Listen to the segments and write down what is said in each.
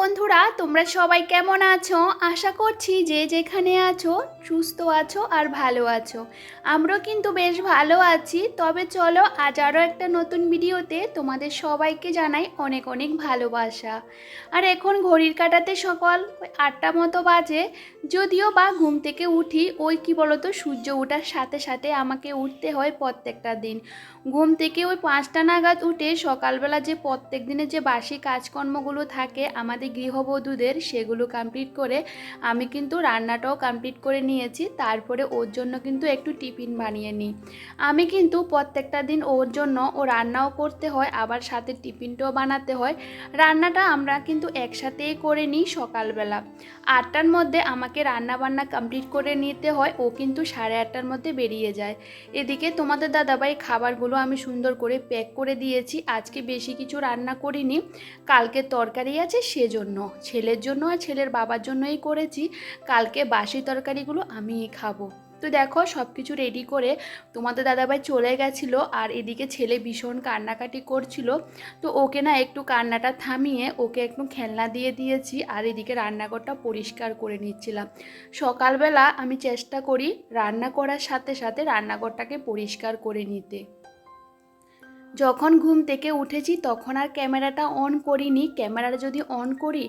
বন্ধুরা, তোমরা সবাই কেমন আছো? আশা করছি যে যেখানে আছো, সুস্থ আছো আর ভালো আছো। আমরাও কিন্তু বেশ ভালো আছি। তবে চলো, আজ আরও একটা নতুন ভিডিওতে তোমাদের সবাইকে জানাই অনেক অনেক ভালোবাসা। আর এখন ঘড়ির কাটাতে সকাল আটটা মতো বাজে, যদিও বা ঘুম থেকে উঠি, ওই কি বলতো, সূর্য ওঠার সাথে সাথে আমাকে উঠতে হয় প্রত্যেকটা দিন। ঘুম থেকে ওই পাঁচটা নাগাদ উঠে সকালবেলা যে প্রত্যেক দিনের যে বাসি কাজকর্মগুলো থাকে, আমাদের গৃহবধূদের সেগুলো কমপ্লিট করে আমি কিন্তু রান্নাটাও কমপ্লিট করে নিয়েছি। তারপরে ওর জন্য কিন্তু একটু টিফিন বানিয়ে নিই। আমি কিন্তু প্রত্যেকটা দিন ওর জন্য ও রান্নাও করতে হয়, আবার সাথে টিফিনটাও বানাতে হয়। রান্নাটা আমরা কিন্তু একসাথেই করে নিই সকালবেলা। আটটার মধ্যে আমাকে রান্না বান্না কমপ্লিট করে নিতে হয়, ও কিন্তু সাড়ে আটটার মধ্যে বেরিয়ে যায়। এদিকে তোমাদের দাদাভাই খাবারগুলো আমি সুন্দর করে প্যাক করে দিয়েছি, আজকে বেশি কিছু রান্না করিনি। কালকে তরকারি আছে, সেজন্য ছেলের জন্য আর ছেলের বাবার জন্যই করেছি। কালকে বাসি তরকারিগুলো আমিই খাব। তো দেখো সব কিছু রেডি করে তোমাদের দাদাভাই চলে গেছিল আর এদিকে ছেলে ভীষণ কান্নাকাটি করছিল। তো ওকে না একটু কান্নাটা থামিয়ে ওকে একটু খেলনা দিয়ে দিয়েছি আর এদিকে রান্নাঘরটা পরিষ্কার করে নিচ্ছিলাম। সকালবেলা আমি চেষ্টা করি রান্না করার সাথে সাথে রান্নাঘরটাকে পরিষ্কার করে নিতে। যখন ঘুম থেকে উঠেছি তখন আর ক্যামেরাটা অন করিনি। ক্যামেরাটা যদি অন করি,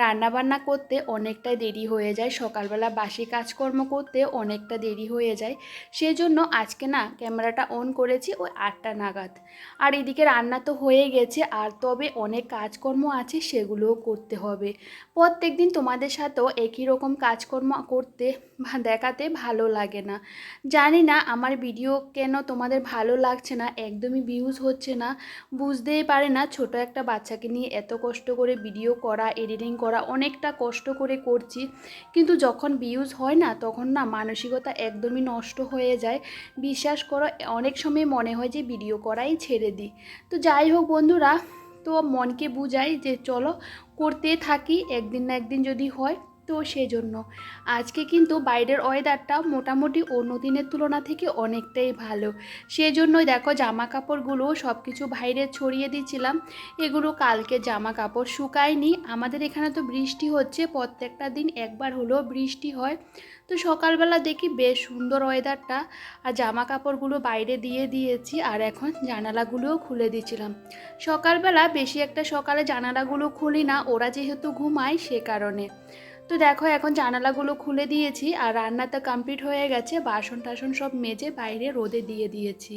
রান্নাবান্না করতে অনেকটাই দেরি হয়ে যায়। সকালবেলা বাসি কাজকর্ম করতে অনেকটা দেরি হয়ে যায়। সেজন্য আজকে না ক্যামেরাটা অন করেছি ওই আটটা নাগাদ। আর এদিকে রান্না তো হয়ে গেছে, আর তবে অনেক কাজকর্ম আছে সেগুলোও করতে হবে। প্রত্যেক দিন তোমাদের সাথেও একই রকম কাজকর্ম করতে দেখাতে ভালো লাগে না। জানি না আমার ভিডিও কেন তোমাদের ভালো লাগছে না, একদমই ভিউজ হচ্ছে না। বুঝতেই পারে না ছোট একটা বাচ্চাকে নিয়ে এত কষ্ট করে ভিডিও করা এডিটিং করা, অনেকটা কষ্ট করে করছি। কিন্তু যখন ভিউজ হয় না, তখন না মানসিকতা একদমই নষ্ট হয়ে যায়। বিশ্বাস করো, অনেক সময় মনে হয় যে ভিডিও করাই ছেড়ে দিই। তো যাই হোক বন্ধুরা, তো মনকে বুঝাই যে চলো, করতে থাকি, একদিন না একদিন যদি হয়। তো সেজন্য। আজকে কিন্তু বাইরের ওয়েদারটা মোটামুটি অন্য দিনের তুলনা থেকে অনেকটাই ভালো। সেজন্যই দেখো জামা কাপড়গুলো সব কিছু বাইরে ছড়িয়ে দিচ্ছিলাম এগুলো কালকে জামা কাপড় শুকায়নি। আমাদের এখানে তো বৃষ্টি হচ্ছে, প্রত্যেকটা দিন একবার হলেও বৃষ্টি হয়। তো সকালবেলা দেখি বেশ সুন্দর ওয়েদারটা আর জামা কাপড়গুলো বাইরে দিয়ে দিয়েছি আর এখন জানালাগুলোও খুলে দিয়েছিলাম। সকালবেলা বেশি একটা সকালে জানালাগুলো খুলি না, ওরা যেহেতু ঘুমায় সে কারণে। তো দেখো, এখন জানালাগুলো খুলে দিয়েছি আর রান্না তো কমপ্লিট হয়ে গেছে। বাসন টাসন সব মেজে বাইরে রোদে দিয়ে দিয়েছি।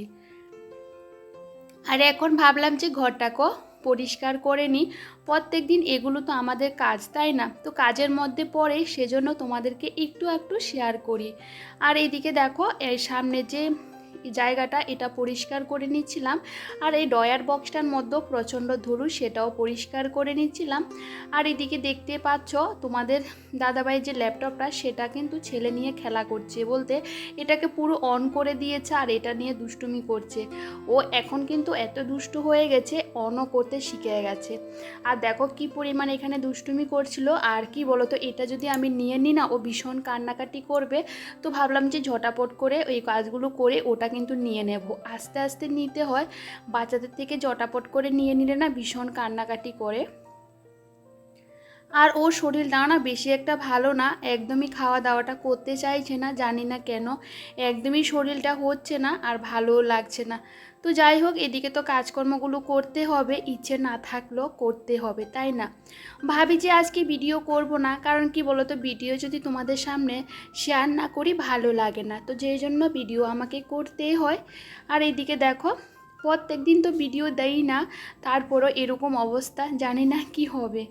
আর এখন ভাবলাম যে ঘরটাকেও পরিষ্কার করে নিই। প্রত্যেক দিন এগুলো তো আমাদের কাজ, তাই না? তো কাজের মধ্যে পড়ে, সেজন্য তোমাদেরকে একটু একটু শেয়ার করি। আর এইদিকে দেখো, এই সামনে যে জায়গাটা এটা পরিষ্কার করে নিচ্ছিলাম। আর এই ডয়ার বক্সটার মধ্যেও প্রচণ্ড ধুলো, সেটাও পরিষ্কার করে নিচ্ছিলাম। আর এদিকে দেখতে পাচ্ছ, তোমাদের দাদাভাই যে ল্যাপটপটা, সেটা কিন্তু ছেলে নিয়ে খেলা করছে বলতে। এটাকে পুরো অন করে দিয়েছে আর এটা নিয়ে দুষ্টুমি করছে। ও এখন কিন্তু এত দুষ্ট হয়ে গেছে, অনও করতে শিখে গেছে। আর দেখো কি পরিমাণ এখানে দুষ্টুমি করছিল। আর কি বলতো, এটা যদি আমি নিয়ে নিই না, ও ভীষণ কান্নাকাটি করবে। তো ভাবলাম যে ঝটাপট করে ওই কাজগুলো করে ওটা কিন্তু নিয়ে নেব। আস্তে আস্তে নিতে হয়। বাচ্চাদের থেকে জটাপট করে নিয়ে নিলে না ভীষণ কান্নাকাটি করে। আর ওর শরীরটাও না বেশি একটা ভালো না, একদমই খাওয়া দাওয়াটা করতে চাইছে না, জানি না কেন। একদমই শরীরটা হচ্ছে না আর ভালোও লাগছে না। তো যাই হোক, এদিকে তো কাজকর্মগুলো করতে হবে, ইচ্ছে না থাকলেও করতে হবে, তাই না? ভাবি যে আজকে ভিডিও করব না, কারণ কি বলো তো ভিডিও যদি তোমাদের সামনে শেয়ার না করি ভালো লাগে না। তো যেই জন্য ভিডিও আমাকে করতেই হয়। আর এদিকে দেখো প্রত্যেক দিন তো ভিডিও দেই না, তারপরও এরকম অবস্থা, জানি না কি হবে।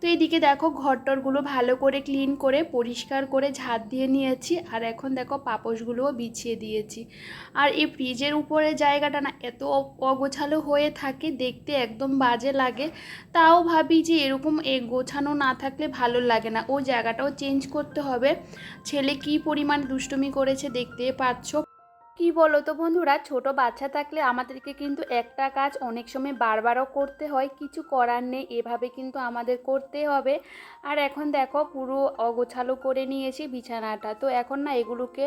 তো এদিকে দেখো ঘরটরগুলো ভালো করে ক্লিন করে, পরিষ্কার করে ঝাড় দিয়ে নিয়েছি। আর এখন দেখো পাপোশগুলোও বিছিয়ে দিয়েছি। আর এই ফ্রিজের উপরে জায়গাটা না এত অগোছালো হয়ে থাকে, দেখতে একদম বাজে লাগে। তাও ভাবি যে এরকম এ গোছানো না থাকলে ভালো লাগে না। ওই জায়গাটাও চেঞ্জ করতে হবে। ছেলে কি পরিমাণ দুষ্টুমি করেছে দেখতে পাচ্ছ? কি বলো তো বন্ধুরা, ছোট বাচ্চা থাকলে আমাদেরকে কিন্তু একটা কাজ অনেক সময় বারবারও করতে হয়, কিছু করার নেই, এভাবে কিন্তু আমাদের করতে হবে। আর এখন দেখো, পুরো অগোছালো করে নিয়েছি বিছানাটা। তো এখন না এগুলোকে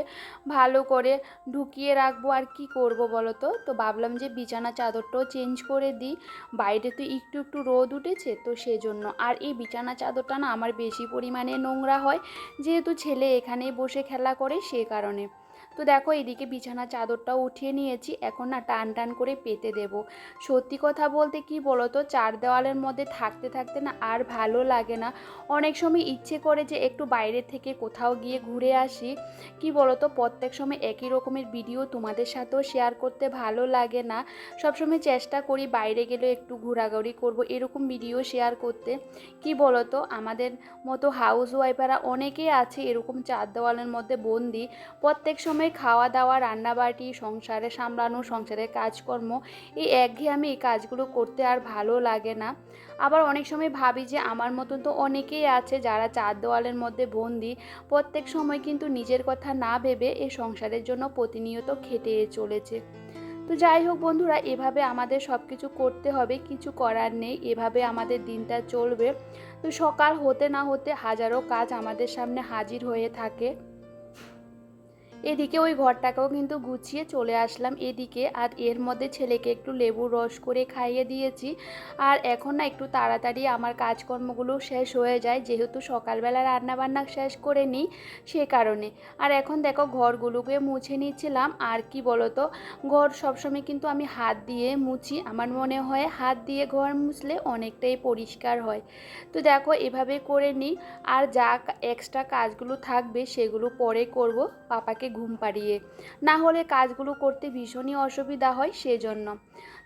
ভালো করে ঢুকিয়ে রাখব, আর কি করব বলো তো তো ভাবলাম যে বিছানা চাদরটাও চেঞ্জ করে দিই। বাইরে তো একটু একটু রোদ উঠেছে, তো সেজন্য। আর এই বিছানা চাদরটা না আমার বেশি পরিমাণে নোংরা হয়, যেহেতু ছেলে এখানে বসে খেলা করে সে কারণে। তো দেখো এদিকে বিছানা চাদরটাও উঠিয়ে নিয়েছি, এখন না টান টান করে পেতে দেব। সত্যি কথা বলতে কি বলো তো চার দেওয়ালের মধ্যে থাকতে থাকতে না আর ভালো লাগে না। অনেক সময় ইচ্ছে করে যে একটু বাইরে থেকে কোথাও গিয়ে ঘুরে আসি। কি বলো তো প্রত্যেক সময় একই রকমের ভিডিও তোমাদের সাথেও শেয়ার করতে ভালো লাগে না। সবসময় চেষ্টা করি বাইরে গেলে একটু ঘোরাঘুরি করব, এরকম ভিডিও শেয়ার করতে। কি বলো তো আমাদের মতো হাউস ওয়াইফেরা অনেকেই আছে এরকম চার দেওয়ালের মধ্যে বন্দি। প্রত্যেক সময় খাওয়া দাওয়া রান্নাবাটি, সংসারে সামলানো, সংসারের কাজকর্ম, এই একঘেয়েমি এই কাজগুলো করতে আর ভালো লাগে না। আবার অনেক সময় ভাবি যে আমার মতন তো অনেকেই আছে যারা চার দেওয়ালের মধ্যে বন্দি। প্রত্যেক সময় কিন্তু নিজের কথা না ভেবে এই সংসারের জন্য প্রতিনিয়ত খেটে চলেছে। তো যাই হোক বন্ধুরা, এভাবে আমাদের সব কিছু করতে হবে, কিছু করার নেই, এভাবে আমাদের দিনটা চলবে। তো সকাল হতে না হতে হাজারো কাজ আমাদের সামনে হাজির হয়ে থাকে। এদিকে ওই ঘরটাকেও কিন্তু গুছিয়ে চলে আসলাম এদিকে। আর এর মধ্যে ছেলেকে একটু লেবুর রস করে খাইয়ে দিয়েছি। আর এখন না একটু তাড়াতাড়ি আমার কাজকর্মগুলো শেষ হয়ে যায়। যেহেতু সকালবেলা রান্নাবান্না শেষ করে নিই সে কারণে। আর এখন দেখো ঘরগুলোকে মুছে নিচ্ছিলাম। আর কি বলতো, ঘর সবসময় কিন্তু আমি হাত দিয়ে মুছি। আমার মনে হয় হাত দিয়ে ঘর মুছলে অনেকটাই পরিষ্কার হয়। তো দেখো এভাবে করে নিই। আর যা এক্সট্রা কাজগুলো থাকবে সেগুলো পরে করব। পাপাকে ঘুম পাড়িয়ে। না হলে কাজগুলো করতে ভীষণই অসুবিধা হয় সেজন্য।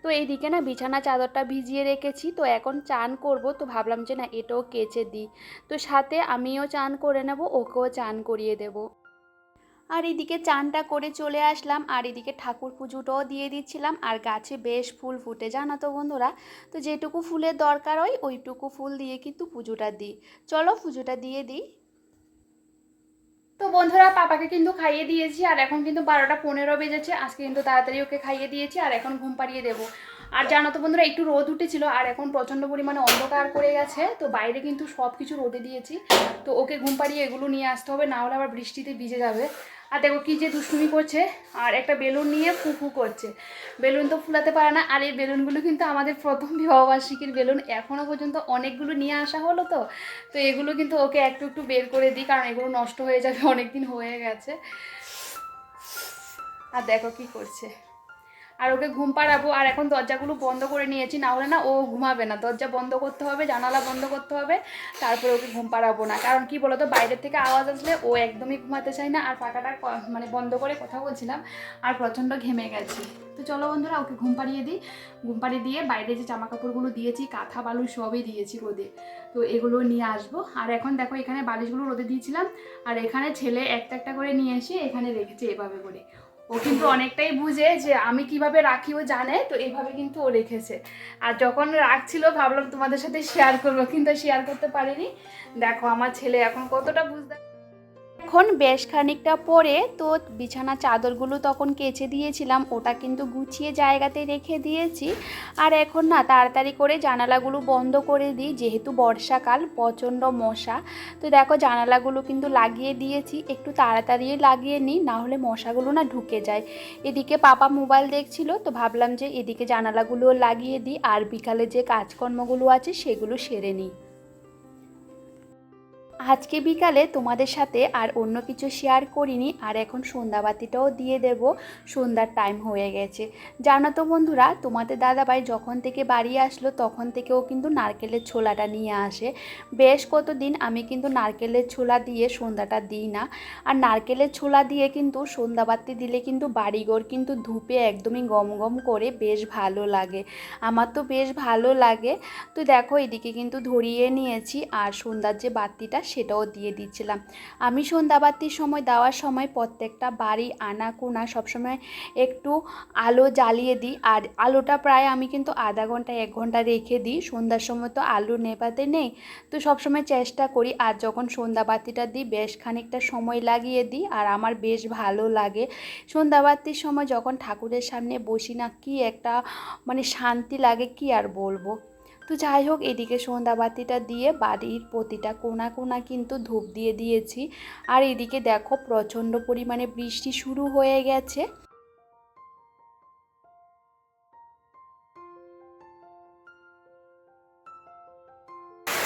তো এইদিকে না বিছানা চাদরটা ভিজিয়ে রেখেছি, তো এখন চান করব, তো ভাবলাম যে না এটাও কেচে দিই। তো সাথে আমিও চান করে নেব, ওকেও চান করিয়ে দেব। আর এদিকে চানটা করে চলে আসলাম, আর এদিকে ঠাকুর পুজোটাও দিয়ে দিচ্ছিলাম, আর গাছে বেশ ফুল ফুটে, জানো তো বন্ধুরা? তো যেটুকু ফুলের দরকার হয়, ওইটুকু ফুল দিয়ে কিন্তু পুজোটা দিই। চলো পুজোটা দিয়ে দিই। তো বন্ধুরা, পাপাকে কিন্তু খাইয়ে দিয়েছি আর এখন কিন্তু বারোটা পনেরো বেজেছে। আজকে কিন্তু তাড়াতাড়ি ওকে খাইয়ে দিয়েছি আর এখন ঘুম পাড়িয়ে দেবো। আর জানো তো বন্ধুরা, একটু রোদ উঠেছিল আর এখন প্রচণ্ড পরিমাণে অন্ধকার করে গেছে। তো বাইরে কিন্তু সব কিছু রোদে দিয়েছি। তো ওকে ঘুম পাড়িয়ে এগুলো নিয়ে আসতে হবে, না হলে আবার বৃষ্টিতে ভিজে যাবে। আর দেখো কী যে দুষ্টুমি করছে, আর একটা বেলুন নিয়ে ফুফু করছে। বেলুন তো ফুলাতে পারে না, আর এই বেলুনগুলো কিন্তু আমাদের প্রথম বিবাহবার্ষিকীর বেলুন এখনও পর্যন্ত অনেকগুলো নিয়ে আসা হলো তো। তো এগুলো কিন্তু ওকে একটু একটু বের করে দিই, কারণ এগুলো নষ্ট হয়ে যাবে অনেক দিন হয়ে গেছে। আর দেখো কি করছে। আর ওকে ঘুম পাড়াবো। আর এখন দরজাগুলো বন্ধ করে নিয়েছি, না হলে না ও ঘুমাবে না। দরজা বন্ধ করতে হবে, জানালা বন্ধ করতে হবে, তারপরে ওকে ঘুম পাড়াবো না। কারণ কি বলতো, বাইরের থেকে আওয়াজ আসলে ও একদমই ঘুমাতে চায় না। আর পাখাটা মানে বন্ধ করে কথা বলছিলাম, আর প্রচণ্ড ঘেমে গেছি। তো চলো বন্ধুরা, ওকে ঘুম পাড়িয়ে দিই। ঘুম পাড়িয়ে দিয়ে বাইরে যে জামা কাপড়গুলো দিয়েছি, কাঁথা, বালু সবই দিয়েছি রোদে। তো এগুলো নিয়ে আসব। আর এখন দেখো, এখানে বালিশগুলো রোদে দিয়েছিলাম। আর এখানে ছেলে একটা একটা করে নিয়ে এসে এখানে রেখেছে এভাবে করে। ও কিন্তু অনেকটাই বুঝে যে আমি কীভাবে রাখি, ও জানে, তো এভাবে কিন্তু ও রেখেছে। আর যখন রাখছিল, ভাবলাম তোমাদের সাথে শেয়ার করব, কিন্তু শেয়ার করতে পারিনি। দেখো, আমার ছেলে এখন কতটা বুঝতে এখন বেশ খানিকটা পরে তো বিছানা চাদরগুলো তখন কেচে দিয়েছিলাম, ওটা কিন্তু গুছিয়ে জায়গাতে রেখে দিয়েছি। আর এখন না তাড়াতাড়ি করে জানালাগুলো বন্ধ করে দিই, যেহেতু বর্ষাকাল, প্রচণ্ড মশা। তো দেখো জানালাগুলো কিন্তু লাগিয়ে দিয়েছি, একটু তাড়াতাড়ি লাগিয়ে নিই না হলে মশাগুলো না ঢুকে যায়। এদিকে পাপা মোবাইল দেখছিল, তো ভাবলাম যে এদিকে জানালাগুলো লাগিয়ে দিই, আর বিকালে যে কাজকর্মগুলো আছে সেগুলো সেরে নিই। আজকে বিকালে তোমাদের সাথে আর অন্য কিছু শেয়ার করিনি, আর এখন সন্ধ্যাবাতিটাও দিয়ে দেব। সন্ধ্যার টাইম হয়ে গেছে। জানো তো বন্ধুরা, তোমাদের দাদাভাই যখন থেকে বাড়ি আসলো, তখন থেকেও কিন্তু নারকেলের ছোলাটা নিয়ে আসে। বেশ কতদিন আমি কিন্তু নারকেলের ছোলা দিয়ে সন্ধ্যাটা দিই না। আর নারকেলের ছোলা দিয়ে কিন্তু সন্ধ্যাবাতি দিলে কিন্তু বাড়িঘর কিন্তু ধূপে একদমই গম গম করে বেশ ভালো লাগে। আমার তো বেশ ভালো লাগে। তো দেখো এদিকে কিন্তু ধরিয়ে নিয়েছি, আর সন্ধ্যার যে বাতিটা সেটাও দিয়ে দিচ্ছিলাম। আমি সন্ধ্যাবাতির সময় দেওয়ার সময় প্রত্যেকটা বাড়ি আনা কোনা সবসময় একটু আলো জ্বালিয়ে দিই। আর আলোটা প্রায় আমি কিন্তু আধা ঘণ্টা এক ঘণ্টা রেখে দিই। সন্ধ্যার সময় তো আলু নেভাতে নেই। তো সবসময় চেষ্টা করি। আর যখন সন্ধ্যাবাতিটা দিই, বেশ খানিকটা সময় লাগিয়ে দিই। আর আমার বেশ ভালো লাগে। সন্ধ্যাবাতির সময় যখন ঠাকুরের সামনে বসি না, কি একটা মানে শান্তি লাগে, কি আর বলব? তো যাই হোক, এদিকে সন্ধ্যাবাতিটা দিয়ে বাড়ির প্রতিটা কোনা কোনা কিন্তু ধূপ দিয়ে দিয়েছি। আর এদিকে দেখো, প্রচণ্ড পরিমাণে বৃষ্টি শুরু হয়ে গেছে।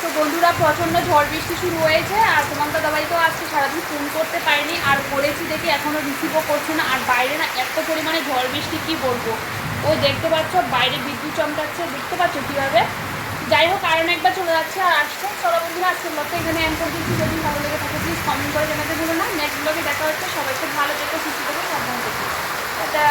তো বন্ধুরা, প্রচণ্ড ঝড় বৃষ্টি শুরু হয়েছে আর তোমার দাদাভাই তো আজকে সারাদিন ফোন করতে পারিনি। আর করেছি দেখি এখনও রিসিভও করছে না। আর বাইরে না এত পরিমাণে ঝড় বৃষ্টি, কি বলব? ও দেখতে পাচ্ছ, বাইরে বিদ্যুৎ চমকাচ্ছে। দেখতে পাচ্ছ কীভাবে? যাই হোক কারণ একবার চলে যাচ্ছে আর আসছে। চলো বন্ধুরা, আজকের মতো এখানে এম করে দিচ্ছি যদি ভালো লেগে থাকে প্লিজ কমেন্ট করে জানাতে ভুলো না। নেক্সট ব্লগে দেখা হচ্ছে। সবাইকে ভালো দেখে সুস্থ থেকে, সাবধান থেকো। টাটা।